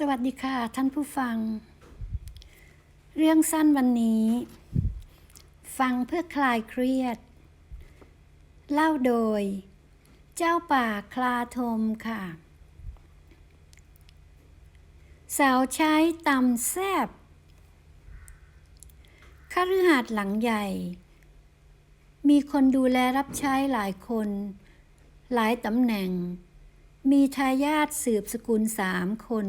สวัสดีค่ะ ท่านผู้ฟัง เรื่องสั้นวันนี้ ฟังเพื่อคลายเครียด เล่าโดย เจ้าป่าคลาทมค่ะ สาวใช้ตำแซบคฤหาสน์หลังใหญ่ มีคนดูแลรับใช้หลายคน หลายตำแหน่งมีทายาทสืบสกุลสามคน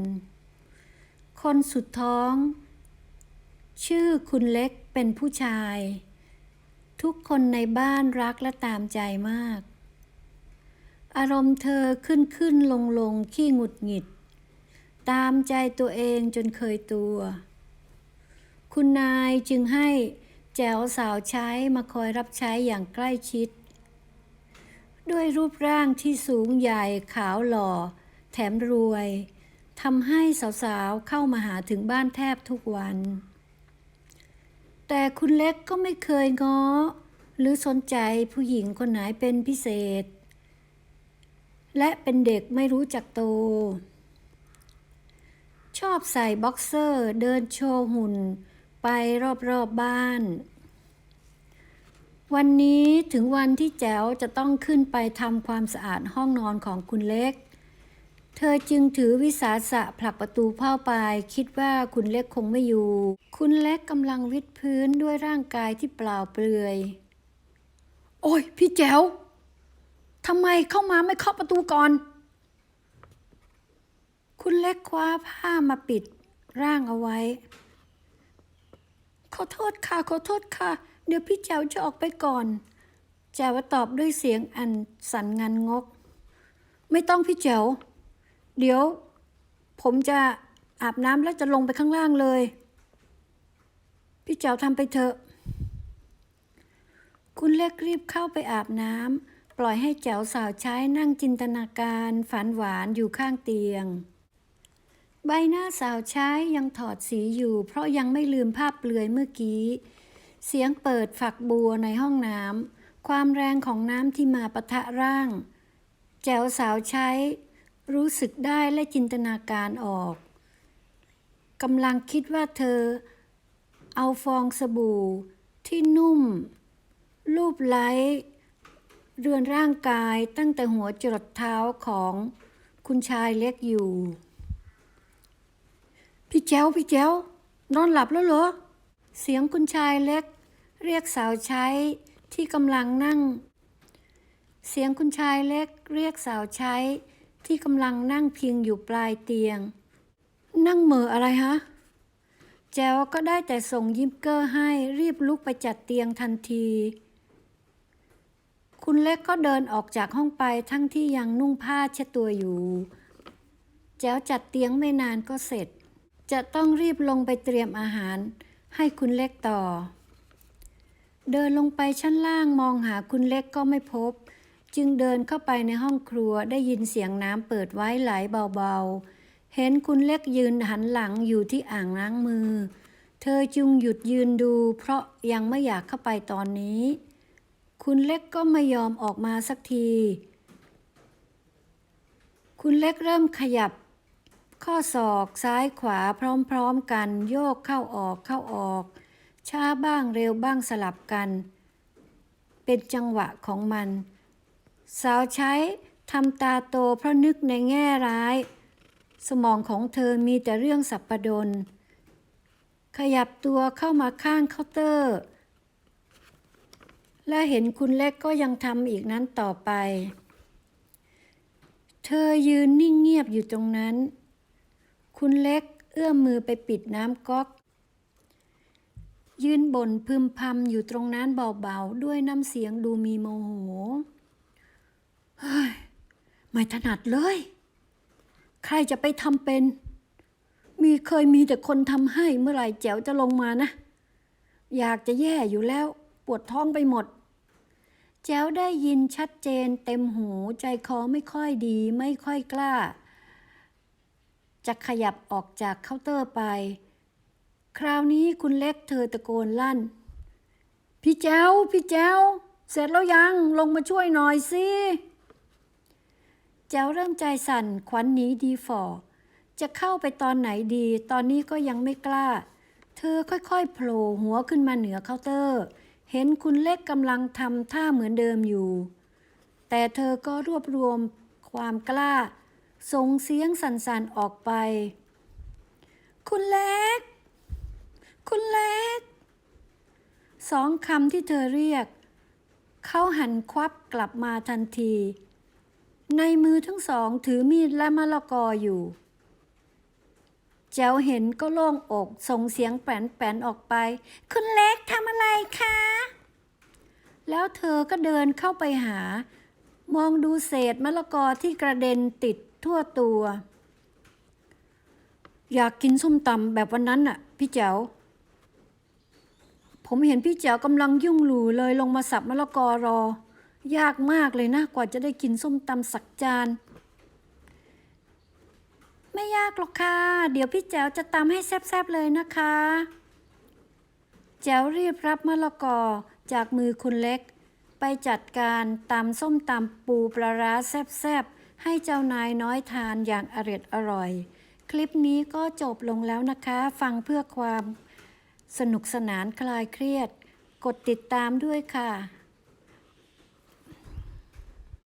คนสุดท้อง ชื่อคุณเล็กเป็นผู้ชาย ทุกคนในบ้านรักและตามใจมาก อารมณ์เธอขึ้นขึ้นลงลงขี้หงุดหงิด ตามใจตัวเองจนเคยตัว คุณนายจึงให้แจ๋วสาวใช้มาคอยรับใช้อย่างใกล้ชิด ด้วยรูปร่างที่สูงใหญ่ขาวหล่อ แถมรวย ทำให้สาวๆเข้ามาหาถึงบ้านแทบทุกวัน แต่คุณเล็กก็ไม่เคยง้อ หรือสนใจผู้หญิงคนไหนเป็นพิเศษ และเป็นเด็กไม่รู้จักโต ชอบใส่บ็อกเซอร์เดินโชว์หุ่นไปรอบๆบบ้าน วันนี้ถึงวันที่แจ๋วจะต้องขึ้นไปทำความสะอาดห้องนอนของคุณเล็ก เธอจึงถือวิสาสะผลักประตูเข้าไป คิดว่าคุณเล็กคงไม่อยู่ คุณเล็กกำลังวิดพื้นด้วยร่างกายที่เปล่าเปลือย โอ้ย พี่แจ๋วทำไมเข้ามาไม่เคาะประตูก่อน คุณเล็กคว้าผ้ามาปิดร่างเอาไว้ ขอโทษค่ะขอโทษค่ะ เดี๋ยวพี่แจ๋วจะออกไปก่อนแจ๋วตอบด้วยเสียงอันสั่นงันงก ไม่ต้องพี่แจ๋ว เดี๋ยว ผมจะอาบน้ำแล้วจะลงไปข้างล่างเลย พี่แจ๋วทำไปเถอะ คุณเล็กรีบเข้าไปอาบน้ำปล่อยให้แจ๋วสาวใช้นั่งจินตนาการฝันหวานอยู่ข้างเตียง ใบหน้าสาวใช้ยังถอดสีอยู่ เพราะยังไม่ลืมภาพเปลือยเมื่อกี้ เสียงเปิดฝักบัวในห้องน้ำความแรงของน้ำที่มาปะทะร่าง แจ๋วสาวใช้ รู้สึกได้และจินตนาการออกกำลังคิดว่าเธอ เอาฟองสบู่ที่นุ่ม รูปไล้เรือนร่างกายตั้งแต่หัวจรดเท้าของคุณชายเล็กอยู่ พี่แจ้ว พี่แจ้วนอนหลับแล้วเหรอ เสียงคุณชายเล็ก เรียกสาวใช้ที่กำลังนั่ง เสียงคุณชายเล็ก เรียกสาวใช้ ที่กำลังนั่งพิงอยู่ปลายเตียง นั่งเหม่ออะไรฮะ แจวก็ได้แต่ส่งยิ้มเกอร์ให้รีบลุกไปจัดเตียงทันที คุณเล็กก็เดินออกจากห้องไปทั้งที่ยังนุ่งผ้าเช็ดตัวอยู่ แจวจัดเตียงไม่นานก็เสร็จ จะต้องรีบลงไปเตรียมอาหาร ให้คุณเล็กต่อ เดินลงไปชั้นล่างมองหาคุณเล็กก็ไม่พบ จึงเดินเข้าไปในห้องครัวได้ยินเสียงน้ำเปิดไว้ไหลเบาๆ เห็นคุณเล็กยืนหันหลังอยู่ที่อ่างล้างมือ เธอจึงหยุดยืนดู เพราะยังไม่อยากเข้าไปตอนนี้ คุณเล็กก็ไม่ยอมออกมาสักที คุณเล็กเริ่มขยับ ข้อศอกซ้ายขวาพร้อมๆกัน โยกเข้าออกเข้าออก ช้าบ้างเร็วบ้างสลับกัน เป็นจังหวะของมัน สาวใช้ทำตาโตเพราะนึกในแง่ร้าย สมองของเธอมีแต่เรื่องสับประดน ขยับตัวเข้ามาข้างเคาน์เตอร์ และเห็นคุณเล็กก็ยังทำอีกนั้นต่อไป เธอยืนนิ่งเงียบอยู่ตรงนั้น คุณเล็กเอื้อมมือไปปิดน้ำก๊อก ยืนบ่นพึมพำอยู่ตรงนั้นเบาๆ ด้วยน้ำเสียงดูมีโมโห ไม่ถนัดเลย ใครจะไปทำเป็น มีเคยมีแต่คนทำให้เมื่อไหร่แจ๋วจะลงมานะ อยากจะแย่อยู่แล้ว ปวดท้องไปหมด แจ๋วได้ยินชัดเจนเต็มหูใจคอไม่ค่อยดีไม่ค่อยกล้า จะขยับออกจากเคาน์เตอร์ไป คราวนี้คุณเล็กเธอตะโกนลั่น พี่แจ้วพี่แจ้วเสร็จแล้วยังลงมาช่วยหน่อยสิ แจ้วเริ่มใจสั่นขวัญหนีดีฝ่อจะเข้าไปตอนไหนดี ตอนนี้ก็ยังไม่กล้า เธอค่อยๆโผล่หัวขึ้นมาเหนือเคาน์เตอร์ เห็นคุณเล็กกำลังทำท่าเหมือนเดิมอยู่ แต่เธอก็รวบรวมความกล้า ส่งเสียงสั่นๆออกไป คุณเล็ก คุณเล็ก สองคำที่เธอเรียก เขาหันควับกลับมาทันที ในมือทั้งสองถือมีดและมะละกออยู่ แจ๋วเห็นก็โล่งอกส่งเสียงแป้นๆออกไป คุณเล็กทำอะไรคะ แล้วเธอก็เดินเข้าไปหา มองดูเศษมะละกอที่กระเด็นติดทั่วตัว อยากกินส้มตำแบบวันนั้นน่ะ พี่แจ๋วผมเห็นพี่แจ๋วกำลังยุ่งหลูเลยลงมาสับมะละกอรอ ยากมากเลยนะ กว่าจะได้กินส้มตำสักจาน ไม่ยากหรอกค่ะ เดี๋ยวพี่แจ๋วจะตำให้แซ่บๆเลยนะคะ แจ๋วรีบรับมะละกอจากมือคุณเล็ก ไปจัดการตำส้มตำปูปลาร้าแซ่บๆ ให้เจ้านายน้อยทานอย่างอร็ดอร่อย คลิปนี้ก็จบลงแล้วนะคะ ฟังเพื่อความสนุกสนานคลายเครียด กดติดตามด้วยค่ะ